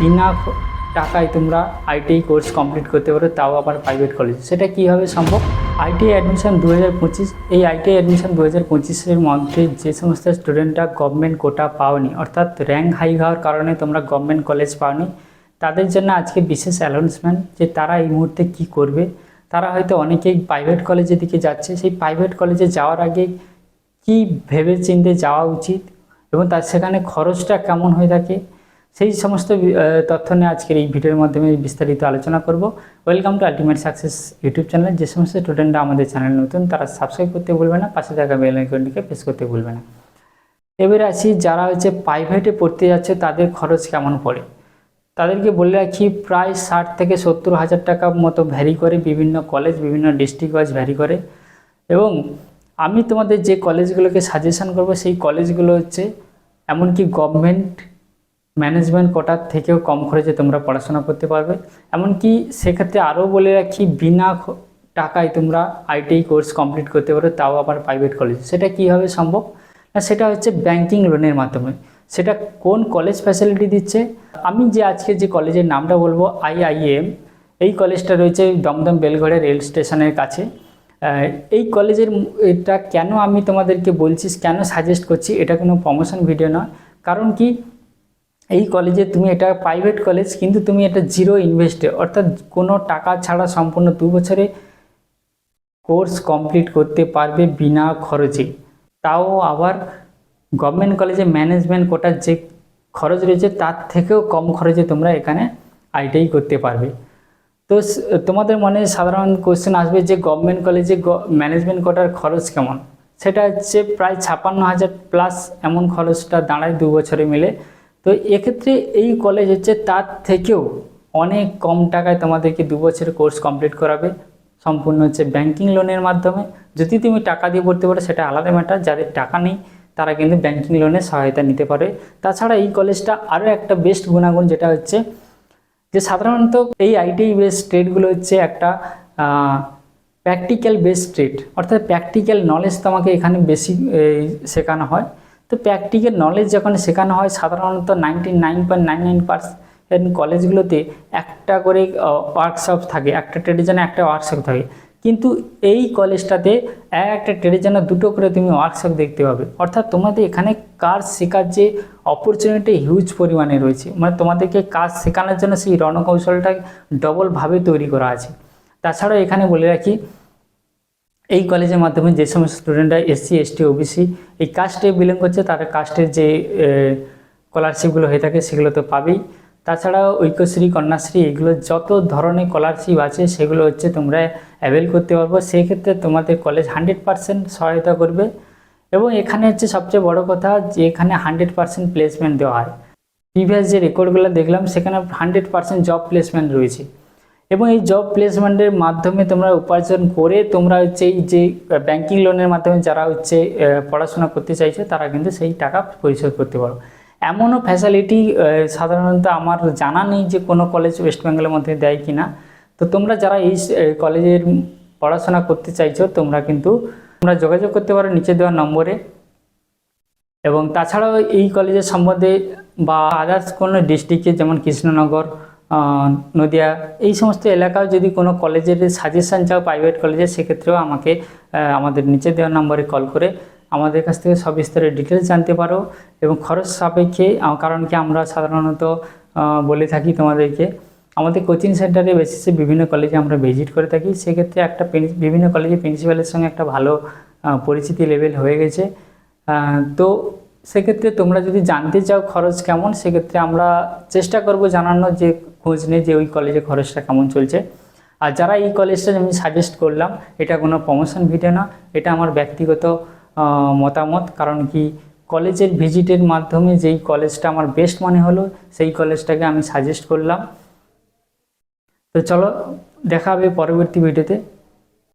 বিনা টাকায় তোমরা ITI course complete করতে পারো, তাও আবার প্রাইভেট কলেজ সেটা কীভাবে সম্ভব? আইটিআই অ্যাডমিশন দু হাজার পঁচিশ, এই আইটিআই অ্যাডমিশন দু হাজার পঁচিশের মধ্যে যে সমস্ত স্টুডেন্টরা গভর্নমেন্ট কোটা পাওনি, অর্থাৎ র্যাঙ্ক হাই হওয়ার কারণে তোমরা গভর্নমেন্ট কলেজ পাওনি, তাদের জন্য আজকে বিশেষ অ্যানাউন্সমেন্ট যে তারা এই মুহূর্তে কি করবে। তারা হয়তো অনেকেই প্রাইভেট কলেজের দিকে যাচ্ছে, সেই প্রাইভেট কলেজে যাওয়ার আগে কি ভেবে চিন্তে যাওয়া উচিত এবং তার সেখানে খরচটা কেমন হয়ে থাকে সেই সমস্ত তথ্য নিয়ে আজকের এই ভিডিওর মাধ্যমে বিস্তারিত আলোচনা করব। Welcome to ultimate success YouTube channel যে সমস্ত স্টুডেন্টরা আমাদের চ্যানেল নতুন, তারা সাবস্ক্রাইব করতে ভুলবে না, পাশে থাকা বেল আইকনটিকে প্রেস করতে ভুলবে না। এবারে আসি, যারা হচ্ছে প্রাইভেটে পড়তে যাচ্ছে, তাদের খরচ কেমন পড়ে? তাদেরকে বলে রাখি, প্রায় ষাট থেকে সত্তর হাজার টাকা মতো ভ্যারি করে, বিভিন্ন কলেজ বিভিন্ন ডিস্ট্রিক্ট ওয়াইজ ভ্যারি করে। এবং আমি তোমাদের যে কলেজগুলোকে সাজেশন করব, সেই কলেজগুলো হচ্ছে, এমনকি গভর্নমেন্ট ম্যানেজমেন্ট কোটার থেকেও কম খরচে তোমরা পড়াশোনা করতে পারবে। এমনকি সেক্ষেত্রে আরও বলে রাখি, বিনা টাকায় তোমরা আইটিআই কোর্স কমপ্লিট করতে পারো, তাও আবার প্রাইভেট কলেজ সেটা কীভাবে সম্ভব? না, সেটা হচ্ছে ব্যাংকিং লোনের মাধ্যমে। সেটা কোন কলেজ ফ্যাসিলিটি দিচ্ছে? আমি যে আজকে যে কলেজের নামটা বলব আইআইএম এই কলেজটা রয়েছে দমদম বেলঘড়ে রেল স্টেশনের কাছে। এই কলেজের এটা কেন আমি তোমাদেরকে বলছি, কেন সাজেস্ট করছি, এটা কোনো প্রমোশন ভিডিও নয়। কারণ কি এই কলেজে তুমি এটা প্রাইভেট কলেজ কিন্তু তুমি এটা জিরো ইনভেস্টে অর্থাৎ কোনো টাকা ছাড়া সম্পূর্ণ দু বছরে কোর্স কমপ্লিট করতে পারবে বিনা খরচে। তাও আবার গভর্নমেন্ট কলেজে ম্যানেজমেন্ট কোটার যে খরচ রয়েছে, তার থেকেও কম খরচে তোমরা এখানে আইটিআই করতে পারবে। তো তোমাদের মনে সাধারণ কোশ্চেন আসবে যে গভর্নমেন্ট কলেজে ম্যানেজমেন্ট কোটার খরচ কেমন? সেটা হচ্ছে প্রায় ছাপান্ন হাজার প্লাস এমন খরচটা দাঁড়ায় দু বছরে মিলে। তো এক্ষেত্রে এই কলেজ হচ্ছে তার থেকেও অনেক কম টাকায় তোমাদেরকে দু বছরের কোর্স কমপ্লিট করাবে। সম্পূর্ণ হচ্ছে ব্যাংকিং লোনের মাধ্যমে। যদি তুমি টাকা দিয়ে পড়তে পারো সেটা আলাদা ম্যাটার যাদের টাকা নেই, তারা কিন্তু ব্যাংকিং লোনের সহায়তা নিতে পারে। তাছাড়া এই কলেজটা আরও একটা বেস্ট গুণাগুণ, যেটা হচ্ছে যে সাধারণত এই আইটিআই বেস ট্রেডগুলো হচ্ছে একটা প্র্যাকটিক্যাল বেস ট্রেড অর্থাৎ প্র্যাকটিক্যাল নলেজ তোমাকে এখানে বেশি শেখানো হয়। তো প্র্যাকটিক্যাল নলেজ যখন শেখানো হয়, সাধারণত ninety nine point nine nine percent কলেজগুলোতে একটা করে ওয়ার্কশপ থাকে, একটা ট্রেডের জন্য একটা ওয়ার্কশপ থাকে। কিন্তু এই কলেজটাতে একটা ট্রেডের জন্য দুটো করে তুমি ওয়ার্কশপ দেখতে পাবে। অর্থাৎ তোমাদের এখানে কাজ শেখার যে অপরচুনিটি হিউজ পরিমাণে রয়েছে। মানে তোমাদেরকে কাজ শেখানোর জন্য সেই রণকৌশলটা ডবলভাবে তৈরি করা আছে। তাছাড়াও এখানে বলে রাখি এই কলেজের মাধ্যমে যে সমস্ত স্টুডেন্টরা এসসি এসটি ওবিসি এই কাস্টে বিলং করছে, তারা কাস্টের যে স্কলারশিপগুলো হয়ে থাকে সেগুলো তো পাবেই। তাছাড়াও ঐক্যশ্রী, কন্যাশ্রী, এগুলো যত ধরনের স্কলারশিপ আছে, সেগুলো হচ্ছে তোমরা অ্যাভেল করতে পারব। সেই ক্ষেত্রে তোমাদের কলেজ হান্ড্রেড পার্সেন্ট সহায়তা করবে। এবং এখানে হচ্ছে সবচেয়ে বড় কথা যে এখানে হান্ড্রেড পার্সেন্ট প্লেসমেন্ট দেওয়া হয়। প্রিভিয়াস যে রেকর্ডগুলো দেখলাম, সেখানে হান্ড্রেড পার্সেন্ট জব প্লেসমেন্ট রয়েছে। এবং এই জব প্লেসমেন্টের মাধ্যমে তোমরা উপার্জন করে তোমরা হচ্ছে এই যে ব্যাংকিং লোনের মাধ্যমে যারা হচ্ছে পড়াশোনা করতে চাইছে, তারা কিন্তু সেই টাকা পরিশোধ করতে পারো। এমনও ফ্যাসিলিটি সাধারণত আমার জানা নেই যে কোনো কলেজ ওয়েস্ট বেঙ্গলের মধ্যে দেয় কি না তো তোমরা যারা এই কলেজের পড়াশোনা করতে চাইছো, তোমরা কিন্তু, তোমরা যোগাযোগ করতে পারো নিচে দেওয়া নম্বরে। এবং তাছাড়াও এই কলেজের সম্বন্ধে বা আদার্স কোনো ডিস্ট্রিক্টে যেমন কৃষ্ণনগর নদিয়া, এই সমস্ত এলাকাও যদি কোনো কলেজের সাজেশান চাও প্রাইভেট কলেজে সেক্ষেত্রেও আমাকে আমাদের নিচে দেওয়া নম্বরে কল করে আমাদের কাছ থেকে সবিস্তারে ডিটেলস জানতে পারো এবং খরচ সাপেক্ষে কারণ কি আমরা সাধারণত বলে থাকি তোমাদেরকে, আমাদের কোচিং সেন্টারে বেসিসে বিভিন্ন কলেজে আমরা ভিজিট করে থাকি। সেক্ষেত্রে একটা বিভিন্ন কলেজে প্রিন্সিপালের সঙ্গে একটা ভালো পরিচিতি লেভেল হয়ে গেছে। তো সেক্ষেত্রে তোমরা যদি জানতে চাও খরচ কেমন, সেক্ষেত্রে আমরা চেষ্টা করব জানানোর যে খোঁজ নেই যে ওই কলেজে খরচটা কেমন চলছে। আর যারা এই কলেজটা আমি সাজেস্ট করলাম, এটা কোনো প্রমোশন ভিডিও না, এটা আমার ব্যক্তিগত মতামত। কারণ কি কলেজের ভিজিটের মাধ্যমে যেই কলেজটা আমার বেস্ট মনে হলো, সেই কলেজটাকে আমি সাজেস্ট করলাম। তো চলো, দেখা হবে পরবর্তী ভিডিওতে